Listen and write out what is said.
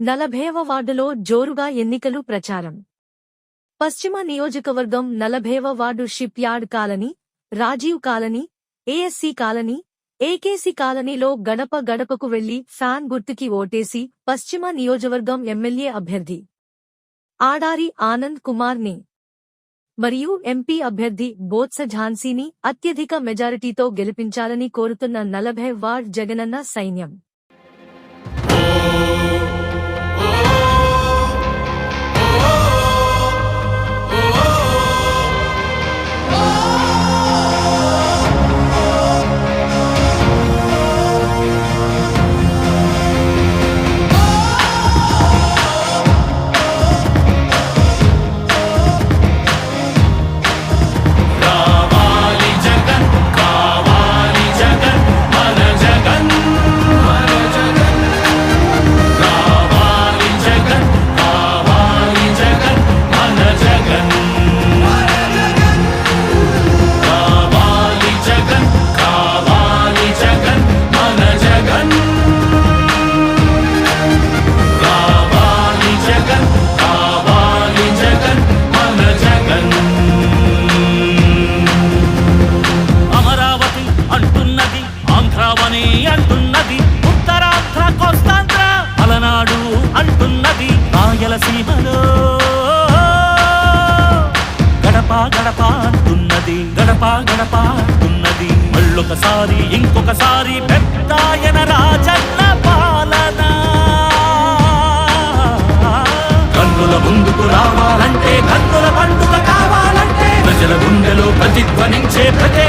నలభైవ వార్డులో జోరుగా ఎన్నికలు ప్రచారం. పశ్చిమ నియోజకవర్గం నలభైవ ward ship yard colony Rajiv colony ASC colony AKC కాలనీలో గడప గడపకు వెళ్ళి ఫ్యాన్ గుర్తుకి ఓటేసి పశ్చిమ నియోజకవర్గం ఎమ్మెల్యే అభ్యర్థి ఆడారి ఆనంద్ కుమార్ని మరియు ఎంపీ అభ్యర్థి బోత్స ఝాన్సీని అత్యధిక మెజారిటీతో గెలిపించాలని కోరుతున్న నలభై వార్డ్ జగనన్న సైన్యం. గడప గడప అంటున్నది గడప గడప అంటున్నది మళ్ళొకసారి ఇంకొకసారి పెద్దాయన రాజన్న పాలన. కన్నుల ముందుకు రావాలంటే కన్నుల పండుగ కావాలంటే ప్రజల గుండెలో ప్రతిధ్వనించే ప్రతి